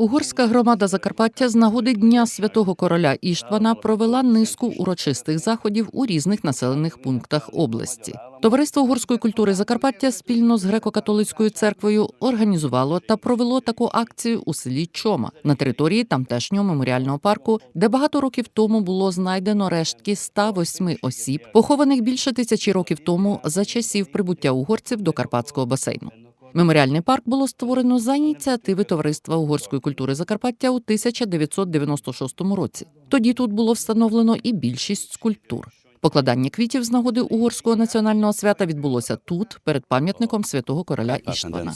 Угорська громада Закарпаття з нагоди Дня святого короля Іштвана провела низку урочистих заходів у різних населених пунктах області. Товариство угорської культури Закарпаття спільно з греко-католицькою церквою організувало та провело таку акцію у селі Чома на території тамтешнього меморіального парку, де багато років тому було знайдено рештки 108 осіб, похованих більше тисячі років тому за часів прибуття угорців до Карпатського басейну. Меморіальний парк було створено за ініціативи Товариства угорської культури Закарпаття у 1996 році. Тоді тут було встановлено і більшість скульптур. Покладання квітів з нагоди угорського національного свята відбулося тут, перед пам'ятником святого короля Іштвана.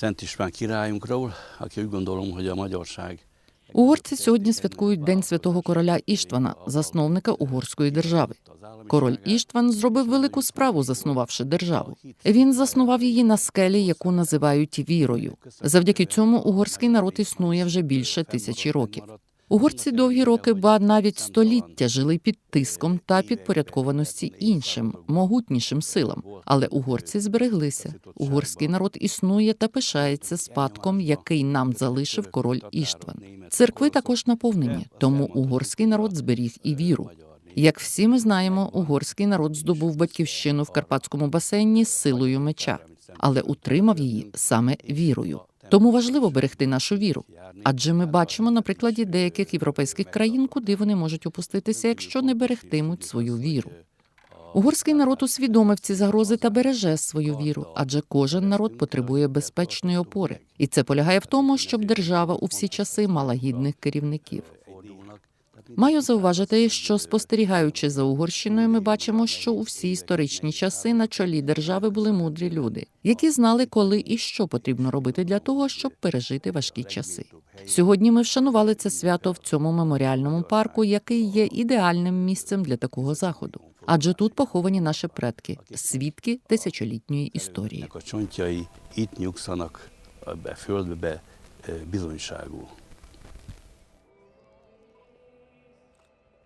Szent István királyunkról, aki úgy gondolom, hogy a magyarság Угорці сьогодні святкують День святого короля Іштвана, засновника угорської держави. Король Іштван зробив велику справу, заснувавши державу. Він заснував її на скелі, яку називають вірою. Завдяки цьому угорський народ існує вже більше тисячі років. Угорці довгі роки, ба навіть століття жили під тиском та підпорядкованості іншим, могутнішим силам. Але угорці збереглися. Угорський народ існує та пишається спадком, який нам залишив король Іштван. Церкви також наповнені, тому угорський народ зберіг і віру. Як всі ми знаємо, угорський народ здобув батьківщину в карпатському басейні силою меча, але утримав її саме вірою. Тому важливо берегти нашу віру. Адже ми бачимо на прикладі деяких європейських країн, куди вони можуть опуститися, якщо не берегтимуть свою віру. Угорський народ усвідомив ці загрози та береже свою віру, адже кожен народ потребує безпечної опори, і це полягає в тому, щоб держава у всі часи мала гідних керівників. Маю зауважити, що спостерігаючи за Угорщиною, ми бачимо, що у всі історичні часи на чолі держави були мудрі люди, які знали, коли і що потрібно робити для того, щоб пережити важкі часи. Сьогодні ми вшанували це свято в цьому меморіальному парку, який є ідеальним місцем для такого заходу. Адже тут поховані наші предки, свідки тисячолітньої історії.